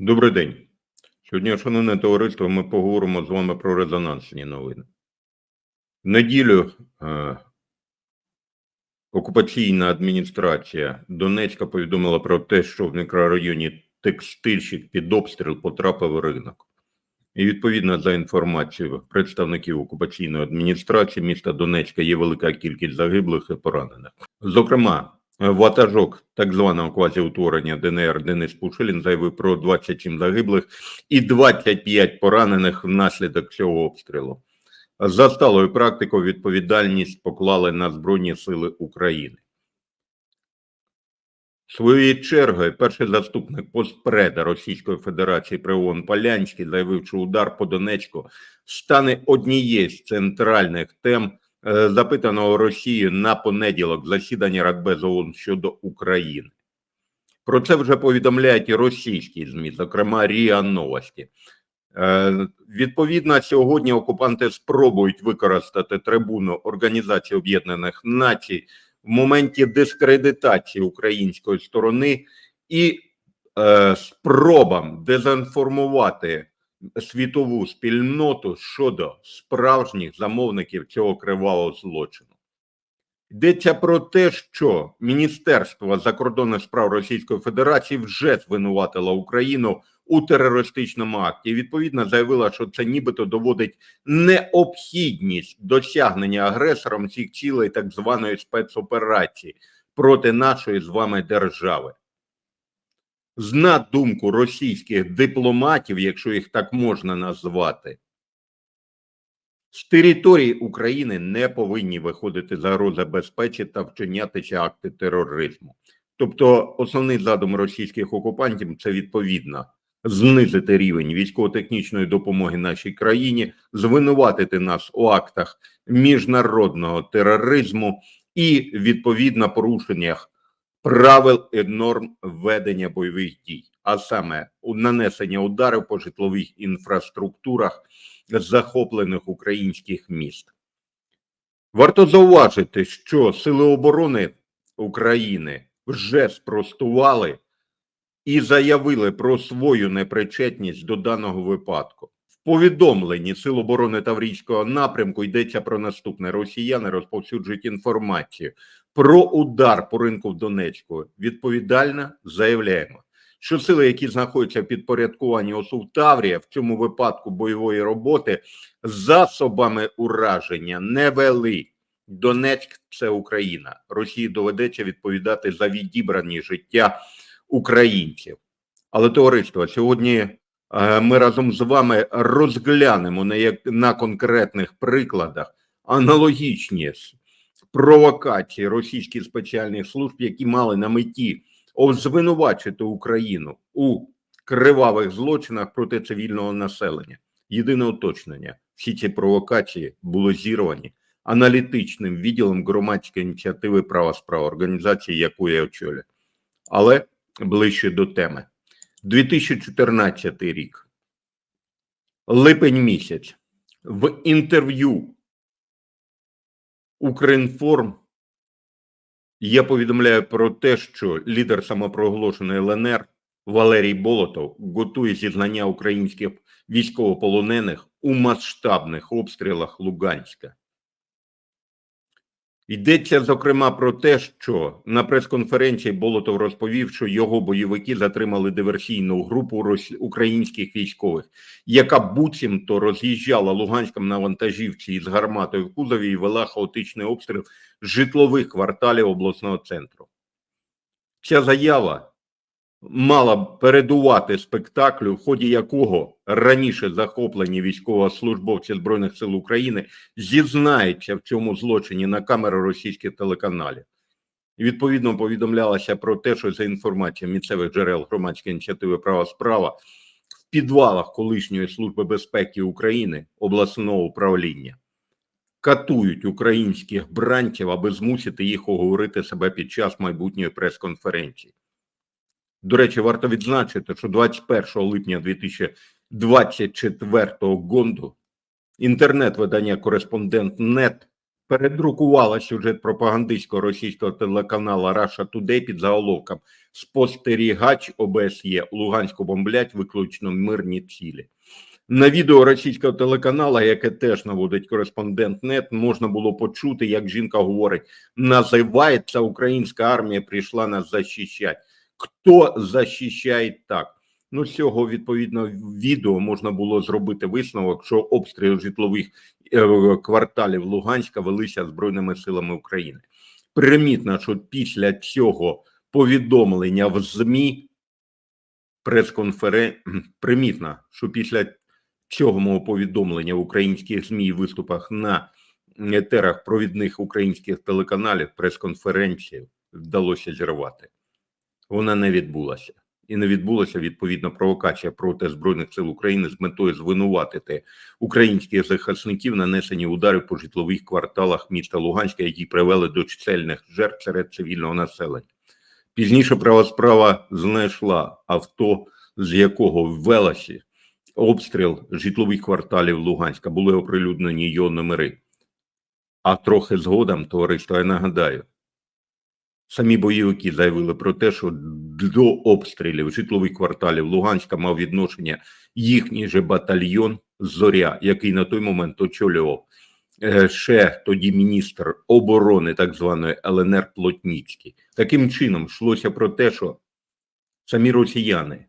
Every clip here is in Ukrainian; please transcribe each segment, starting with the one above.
Добрий день. Сьогодні, шановне товариство, ми поговоримо з вами про резонансні новини. В неділю е, окупаційна адміністрація Донецька повідомила про те, що в мікрорайоні текстильщик під обстріл потрапив ринок. І відповідно за інформацією представників окупаційної адміністрації міста Донецька є велика кількість загиблих і поранених. Зокрема, ватажок так званого квазіутворення ДНР Денис Пушилін заявив про 27 загиблих і 25 поранених внаслідок цього обстрілу. За сталою практикою відповідальність поклали на Збройні Сили України. Своєю чергою перший заступник постпреда Російської Федерації при ООН Полянський заявив, що удар по Донецьку стане однією з центральних тем запитаного Росією на понеділок засідання Радбез ООН щодо України. Про це вже повідомляють і російські ЗМІ, зокрема Ріа Новості. Е, Відповідно, сьогодні окупанти спробують використати трибуну Організації Об'єднаних Націй в моменті дискредитації української сторони і е, спробам дезінформувати світову спільноту щодо справжніх замовників цього кривавого злочину. Йдеться про те, що Міністерство закордонних справ Російської Федерації вже звинуватило Україну у терористичному акті. І відповідно заявила, що це нібито доводить необхідність досягнення агресором цих цілей так званої спецоперації проти нашої з вами держави. На думку російських дипломатів, якщо їх так можна назвати, з території України не повинні виходити загроза безпеці та вчинятися акти тероризму. Тобто, основний задум російських окупантів це відповідно знизити рівень військово-технічної допомоги нашій країні, звинуватити нас у актах міжнародного тероризму і відповідно порушеннях правил і норм ведення бойових дій, а саме нанесення ударів по житлових інфраструктурах захоплених українських міст. Варто зауважити, що Сили оборони України вже спростували і заявили про свою непричетність до даного випадку. В повідомленні Сил оборони Таврійського напрямку йдеться про наступне: Росіяни розповсюджують інформацію про удар по ринку в Донецьку. Відповідально заявляємо, що сили, які знаходяться в підпорядкуванні ОСУ Таврія, в цьому випадку бойової роботи, засобами ураження не вели. Донецьк це Україна. Росії доведеться відповідати за відібрані життя українців. Але товариство, сьогодні е, ми разом з вами розглянемо на як на конкретних прикладах аналогічні провокації російських спеціальних служб, які мали на меті звинувачити Україну у кривавих злочинах проти цивільного населення. Єдине уточнення: всі ці провокації були зірвані аналітичним відділом громадської ініціативи права справа організації, яку я очолюю. Але ближче до теми 2014 рік, липень місяць, в інтерв'ю Укрінформ я повідомляю про те, що лідер самопроголошеної ЛНР Валерій Болотов готує зізнання українських військовополонених у масштабних обстрілах Луганська. Йдеться зокрема про те, що на прес-конференції Болотов розповів, що його бойовики затримали диверсійну групу українських військових, яка буцімто роз'їжджала Луганськом на вантажівці із гарматою в кузові і вела хаотичний обстріл житлових кварталів обласного центру. Ця заява мала б передувати спектаклю, в ході якого раніше захоплені військовослужбовці збройних сил України зізнаються в цьому злочині на камеру російських телеканалів. І відповідно повідомлялося про те, що за інформацією місцевих джерел громадської ініціативи права справа в підвалах колишньої служби безпеки України обласного управління катують українських бранців, аби змусити їх оговорити себе під час майбутньої прес-конференції. До речі, варто відзначити, що 21 липня 2024 гонду інтернет-видання Кореспондент.нет передрукувала сюжет пропагандистського російського телеканалу Russia Today під заголовком Спостерігач ОБСЄ Луганську бомблять виключно мирні цілі. На відео російського телеканалу, яке теж наводить кореспондент НЕТ, можна було почути, як жінка говорить: називається Українська армія прийшла нас захищати. Хто захищає так? Ну, з цього відповідно відео можна було зробити висновок, що обстріл житлових е, кварталів Луганська велися збройними силами України. Примітно, що після цього повідомлення в ЗМІ прес-конферен... примітно, що після цього мого повідомлення в українських ЗМІ і виступах на етерах провідних українських телеканалів прес-конференцію вдалося зірвати. Вона не відбулася. І не відбулася відповідна провокація проти збройних сил України з метою звинуватити українських захисників нанесені ударів по житлових кварталах міста Луганська, які привели до чисельних жертв серед цивільного населення. Пізніше права справа знайшла авто, з якого в Веласі обстріл житлових кварталів Луганська були оприлюднені його номери. А трохи згодом, товариство, я нагадаю, самі бойовики заявили про те, що до обстрілів житлових кварталів Луганська мав відношення їхній же батальйон Зоря, який на той момент очолював е, ще тоді міністр оборони так званої ЛНР Плотніцький. Таким чином йшлося про те, що самі росіяни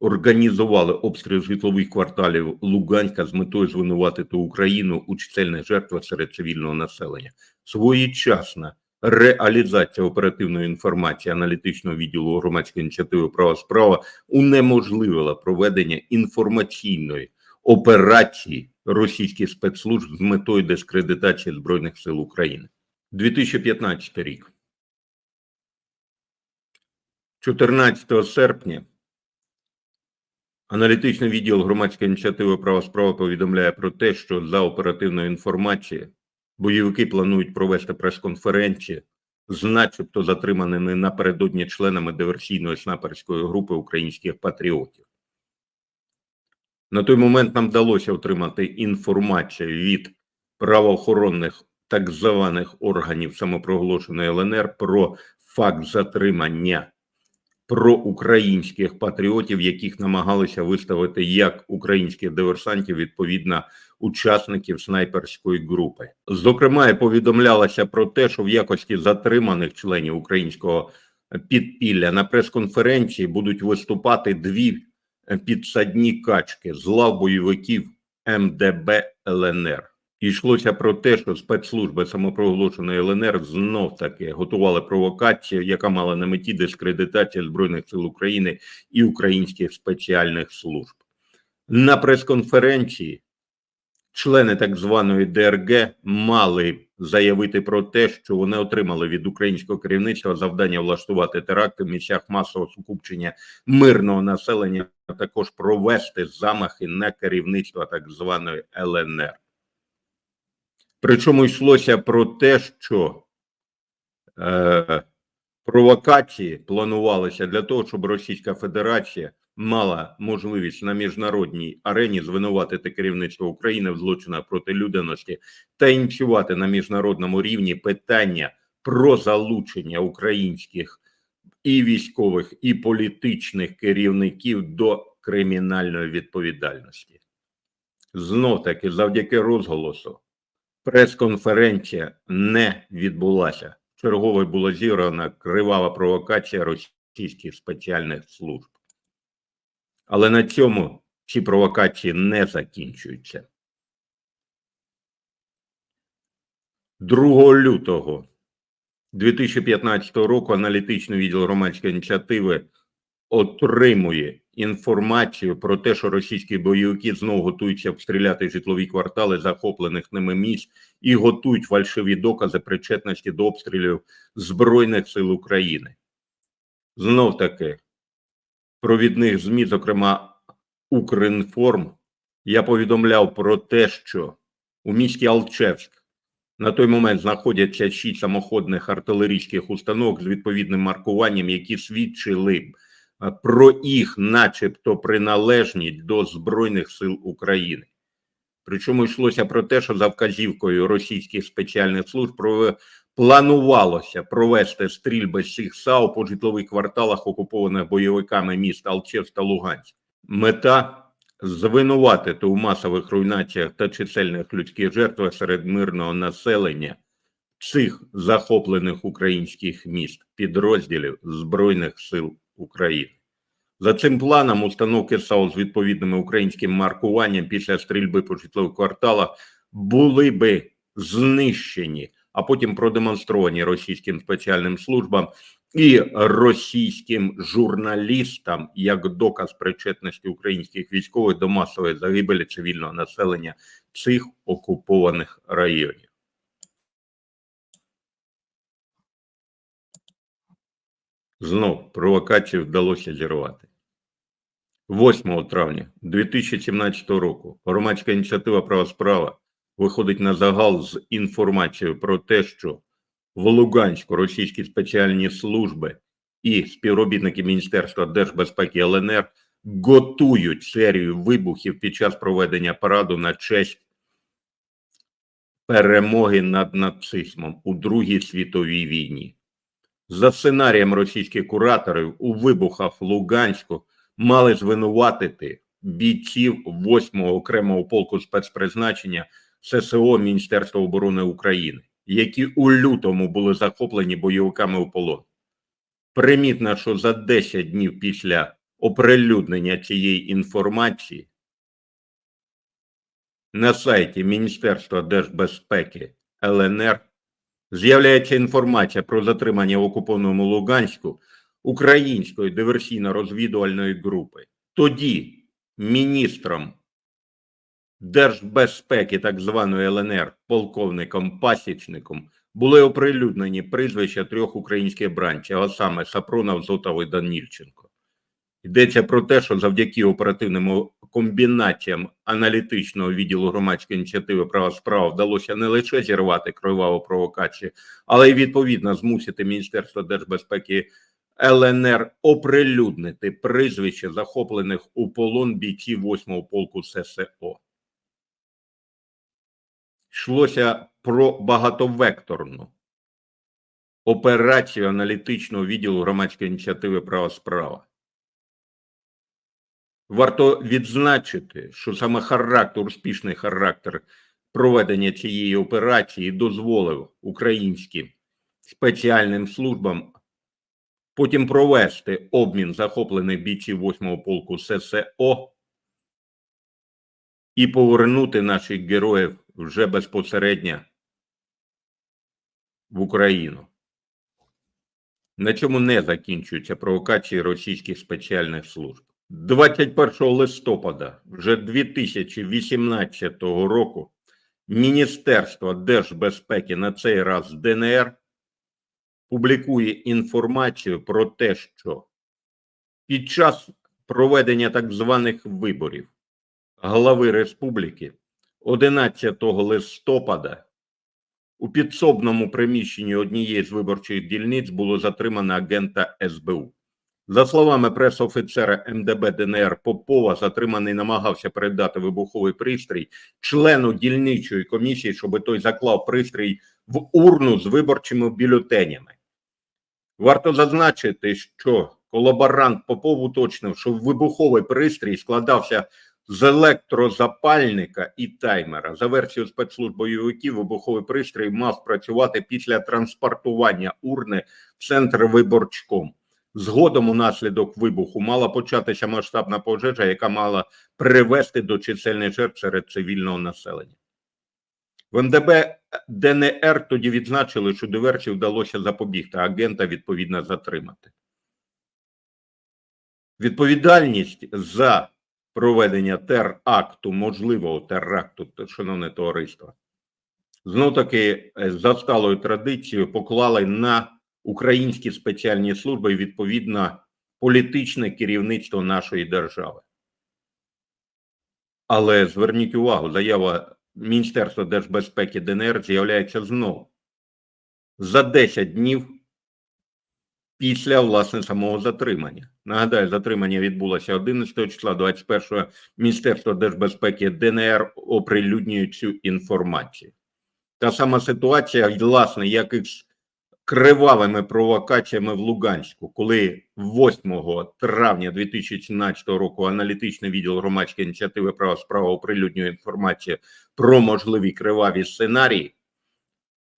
організували обстріл житлових кварталів Луганська з метою звинуватити Україну у чисельних жертвах серед цивільного населення. Своєчасна реалізація оперативної інформації аналітичного відділу громадської ініціативи права справа унеможливила проведення інформаційної операції російських спецслужб з метою дискредитації Збройних сил України. 2015 рік. 14 серпня Аналітичний відділ громадської ініціативи права справа повідомляє про те, що за оперативною інформацією бойовики планують провести прес-конференцію з начебто затриманими напередодні членами диверсійної снайперської групи українських патріотів. На той момент нам вдалося отримати інформацію від правоохоронних так званих органів самопроголошеної ЛНР про факт затримання проукраїнських патріотів, яких намагалися виставити як українських диверсантів, відповідно учасників снайперської групи. Зокрема, повідомлялося про те, що в якості затриманих членів українського підпілля на прес-конференції будуть виступати дві підсадні качки з лав бойовиків МДБ ЛНР. І йшлося про те, що спецслужби самопроголошеної ЛНР знов таки готували провокацію, яка мала на меті дискредитацію збройних сил України і українських спеціальних служб. На прес-конференції члени так званої ДРГ мали заявити про те, що вони отримали від українського керівництва завдання влаштувати теракти в місцях масового сукупчення мирного населення, а також провести замахи на керівництво так званої ЛНР. Причому йшлося про те, що е, провокації планувалися для того, щоб Російська Федерація мала можливість на міжнародній арені звинуватити керівництво України в злочинах проти людяності та ініціювати на міжнародному рівні питання про залучення українських і військових і політичних керівників до кримінальної відповідальності. Знов таки, завдяки розголосу прес-конференція не відбулася. Черговою була зіграна кривава провокація російських спеціальних служб. Але на цьому ці провокації не закінчуються. 2 лютого 2015 року аналітичний відділ громадської ініціативи отримує інформацію про те, що російські бойовики знову готуються обстріляти житлові квартали захоплених ними місць і готують фальшиві докази причетності до обстрілів Збройних сил України. Знов таки, провідних ЗМІ, зокрема Укрінформ, я повідомляв про те, що у місті Алчевськ на той момент знаходяться шість самоходних артилерійських установок з відповідним маркуванням, які свідчили про їх, начебто, приналежність до Збройних сил України. Причому йшлося про те, що за вказівкою російських спеціальних служб планувалося провести стрільби з цих САУ по житлових кварталах, окупованих бойовиками міст Алчевськ та Луганськ. Мета звинуватити у масових руйнаціях та чисельних людських жертвах серед мирного населення цих захоплених українських міст, підрозділів Збройних сил України. За цим планом установки САУ з відповідними українським маркуванням після стрільби по житлових кварталах були би знищені, а потім продемонстровані російським спеціальним службам і російським журналістам як доказ причетності українських військових до масової загибелі цивільного населення цих окупованих районів. Знов провокацію вдалося зірвати. 8 травня 2017 року громадська ініціатива Права справа виходить на загал з інформацією про те, що в Луганську російські спеціальні служби і співробітники Міністерства держбезпеки ЛНР готують серію вибухів під час проведення параду на честь перемоги над нацизмом у Другій світовій війні. За сценарієм російських кураторів у вибухах в Луганську мали звинуватити бійців 8-го окремого полку спецпризначення ССО Міністерства оборони України, які у лютому були захоплені бойовиками у полон. Примітно, що за 10 днів після оприлюднення цієї інформації на сайті Міністерства держбезпеки ЛНР з'являється інформація про затримання в окупованому Луганську української диверсійно-розвідувальної групи. Тоді міністром держбезпеки так званої ЛНР, полковником Пасічником, були оприлюднені прізвища трьох українських бранчів, а саме Сапронов, Зотов і Данільченко. Йдеться про те, що завдяки оперативним комбінаціям аналітичного відділу громадської ініціативи права справа вдалося не лише зірвати криваву провокацію, але й відповідно змусити Міністерство держбезпеки ЛНР оприлюднити прізвище захоплених у полон бійців 8-го полку ССО. Йшлося про багатовекторну операцію аналітичного відділу громадської ініціативи права справа. Варто відзначити, що саме характер, успішний характер проведення цієї операції дозволив українським спеціальним службам потім провести обмін захоплених бійців 8-го полку ССО і повернути наших героїв вже безпосередньо в Україну. На цьому не закінчуються провокації російських спеціальних служб. 21 листопада вже 2018 року Міністерство держбезпеки на цей раз ДНР публікує інформацію про те, що під час проведення так званих виборів глави республіки 11 листопада у підсобному приміщенні однієї з виборчих дільниць було затримано агента СБУ. За словами прес-офіцера МДБ ДНР Попова, затриманий намагався передати вибуховий пристрій члену дільничої комісії, щоб той заклав пристрій в урну з виборчими бюлетенями. Варто зазначити, що колаборант Попов уточнив, що вибуховий пристрій складався з електрозапальника і таймера. За версією спецслужб бойовиків, вибуховий пристрій мав працювати після транспортування урни в центр виборчком. Згодом унаслідок вибуху мала початися масштабна пожежа, яка мала привести до чисельних жертв серед цивільного населення. В МДБ ДНР тоді відзначили, що диверсії вдалося запобігти, а агента відповідно затримати. Відповідальність за проведення теракту, можливого теракту, шановне товариство, знов таки за сталою традицією поклали на українські спеціальні служби відповідно політичне керівництво нашої держави. Але зверніть увагу, заява Міністерства держбезпеки ДНР з'являється знову. За 10 днів після власне самого затримання. Нагадаю, затримання відбулося 11 числа, 21 Міністерство держбезпеки ДНР оприлюднює цю інформацію. Та сама ситуація, власне, як і з кривавими провокаціями в Луганську, коли 8 травня 2017 року аналітичний відділ громадської ініціативи права справа оприлюднює інформацію про можливі криваві сценарії.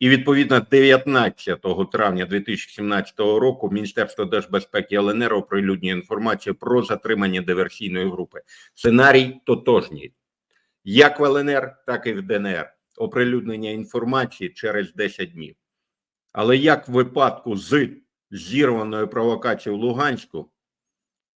І відповідно 19 травня 2017 року Міністерство держбезпеки ЛНР оприлюднює інформацію про затримання диверсійної групи. Сценарій тотожній, як в ЛНР, так і в ДНР. Оприлюднення інформації через 10 днів. Але як в випадку з зірваною провокацією в Луганську,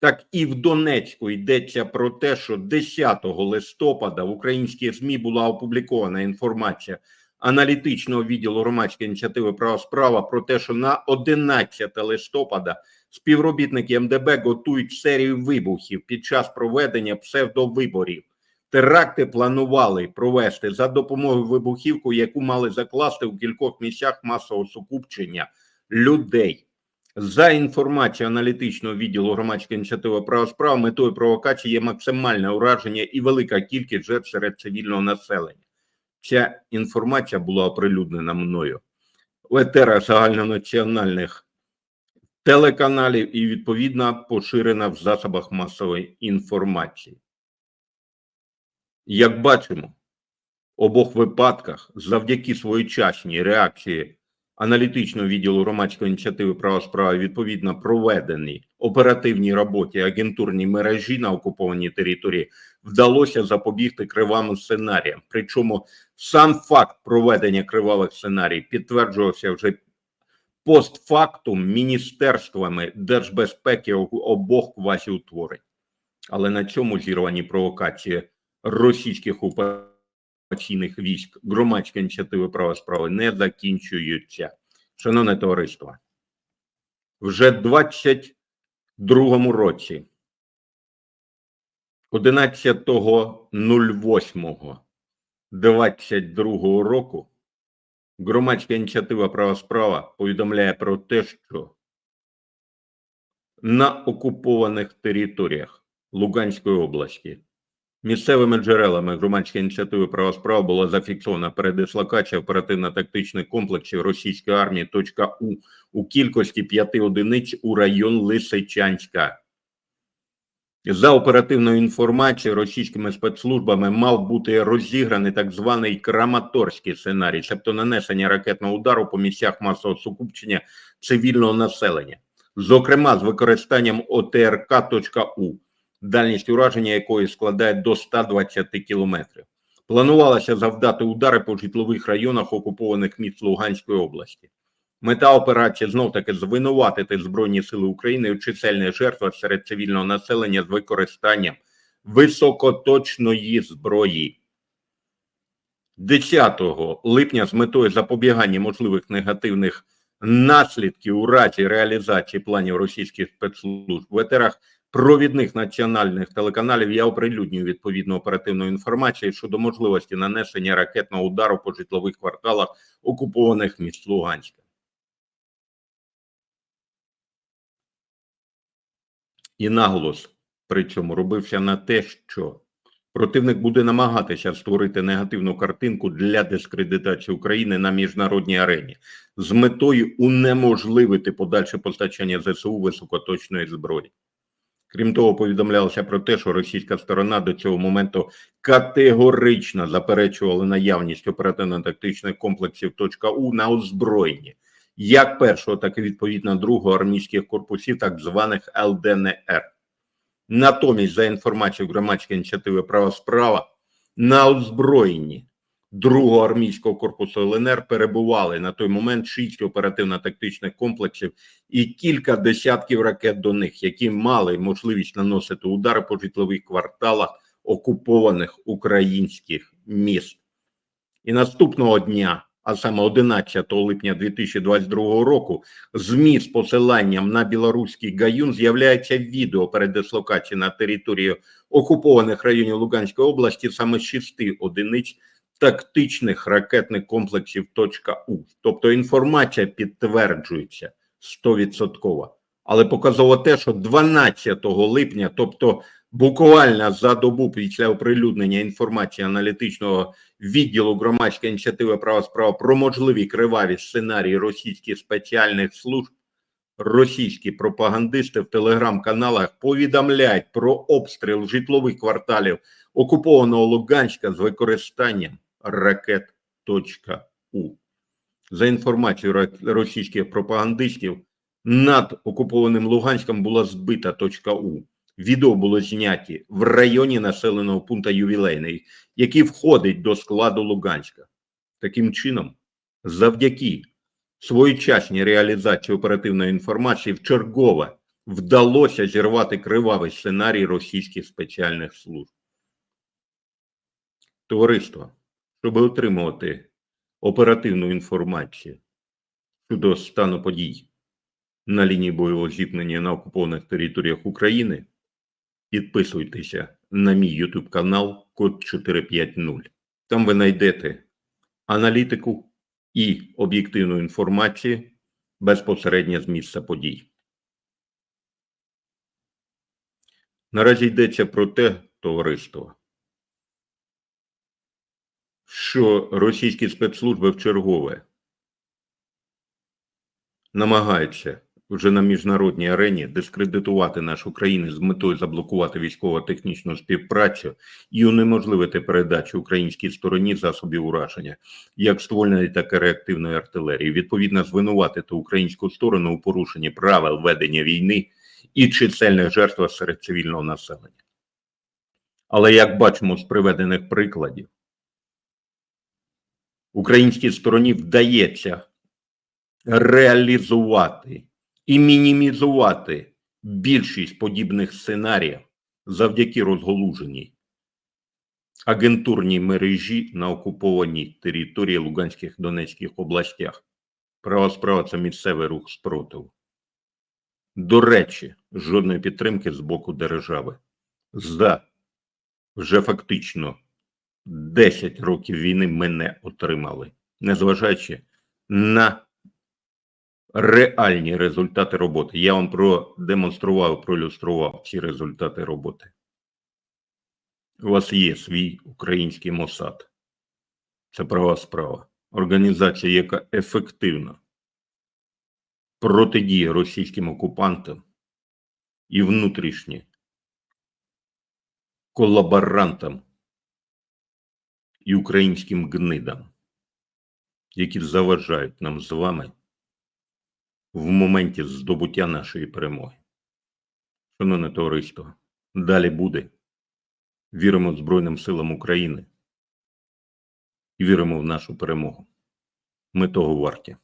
так і в Донецьку йдеться про те, що 10 листопада в українській ЗМІ була опублікована інформація аналітичного відділу громадської ініціативи права справа про те, що на 11 листопада співробітники МДБ готують серію вибухів під час проведення псевдовиборів. Теракти планували провести за допомогою вибухівку, яку мали закласти у кількох місцях масового сукупчення людей. За інформацією аналітичного відділу громадської ініціативи права справ, метою провокації є максимальне ураження і велика кількість жертв серед цивільного населення. Ця інформація була оприлюднена мною в етерах загальнонаціональних телеканалів і відповідно поширена в засобах масової інформації. Як бачимо, в обох випадках завдяки своєчасній реакції аналітичного відділу громадської ініціативи права справи відповідно проведеній оперативній роботі агентурній мережі на окупованій території вдалося запобігти кривавим сценаріям. Причому сам факт проведення кривавих сценаріїв підтверджувався вже постфактум міністерствами держбезпеки обох квазіутворень. Але на цьому зірвані провокації російських окупаційних військ громадської ініціативи права справи не закінчуються. Шановне товариство, вже 22 році, 11.08.22 року, громадська ініціатива права справа повідомляє про те, що на окупованих територіях Луганської області Місцевими джерелами громадської ініціативи права справа була зафіксована передислокація оперативно-тактичних комплексів російської армії точка У у кількості п'яти одиниць у район Лисичанська. За оперативною інформацією російськими спецслужбами мав бути розіграний так званий Краматорський сценарій, тобто нанесення ракетного удару по місцях масового сукупчення цивільного населення, зокрема з використанням ОТРК.У дальність ураження якої складає до 120 кілометрів. Планувалося завдати удари по житлових районах окупованих міст Луганської області. Мета операції знов таки звинуватити Збройні Сили України у чисельних жертвах серед цивільного населення з використанням високоточної зброї. 10 липня з метою запобігання можливих негативних наслідків у разі реалізації планів російських спецслужб в етерах провідних національних телеканалів я оприлюднюю відповідну оперативну інформацію щодо можливості нанесення ракетного удару по житлових кварталах окупованих міст Луганська. І наголос при цьому робився на те, що противник буде намагатися створити негативну картинку для дискредитації України на міжнародній арені з метою унеможливити подальше постачання ЗСУ високоточної зброї. Крім того, повідомлялося про те, що російська сторона до цього моменту категорично заперечувала наявність оперативно-тактичних комплексів точка .У на озброєнні як першого, так і відповідно другого армійських корпусів, так званих ЛДНР. Натомість, за інформацією громадської ініціативи права справа на озброєнні другого армійського корпусу ЛНР перебували на той момент шість оперативно-тактичних комплексів і кілька десятків ракет до них, які мали можливість наносити удари по житлових кварталах окупованих українських міст. І наступного дня, а саме 11 липня 2022 року, змі з посиланням на білоруський гаюн з'являється відео передислокації на територію окупованих районів Луганської області саме шести одиниць тактичних ракетних комплексів .У. Тобто інформація підтверджується 100%. Але показово те, що 12 липня, тобто буквально за добу після оприлюднення інформації аналітичного відділу громадської ініціативи права справа про можливі криваві сценарії російських спеціальних служб, російські пропагандисти в телеграм-каналах повідомляють про обстріл житлових кварталів окупованого Луганська з використанням .у. За інформацією російських пропагандистів, над окупованим Луганськом була збита точка У. Відео було зняті в районі населеного пункту Ювілейний, який входить до складу Луганська. Таким чином, завдяки своєчасній реалізації оперативної інформації вчергове вдалося зірвати кривавий сценарій російських спеціальних служб. Товариство, щоб отримувати оперативну інформацію щодо стану подій на лінії бойового зіткнення на окупованих територіях України, підписуйтеся на мій YouTube канал Код 450. Там ви знайдете аналітику і об'єктивну інформацію безпосередньо з місця подій. Наразі йдеться про те, товариство, що російські спецслужби в чергове намагаються вже на міжнародній арені дискредитувати нашу країну з метою заблокувати військово-технічну співпрацю і унеможливити передачу українській стороні засобів ураження, як ствольної, так і реактивної артилерії. Відповідно, звинуватити українську сторону у порушенні правил ведення війни і чисельних жертвах серед цивільного населення. Але як бачимо з приведених прикладів, українській стороні вдається реалізувати і мінімізувати більшість подібних сценаріїв завдяки розголуженій агентурній мережі на окупованій території Луганських Донецьких областях. Права справа це місцевий рух спротиву. До речі, жодної підтримки з боку держави. За вже фактично 10 років війни ми не отримали, незважаючи на реальні результати роботи. Я вам продемонстрував, проілюстрував ці результати роботи. У вас є свій український Мосад. Це права справа. Організація, яка ефективно протидіє російським окупантам і внутрішні колаборантам і українським гнидам, які заважають нам з вами в моменті здобуття нашої перемоги. Шановне товариство, далі буде. Віримо Збройним силам України і віримо в нашу перемогу. Ми того варті.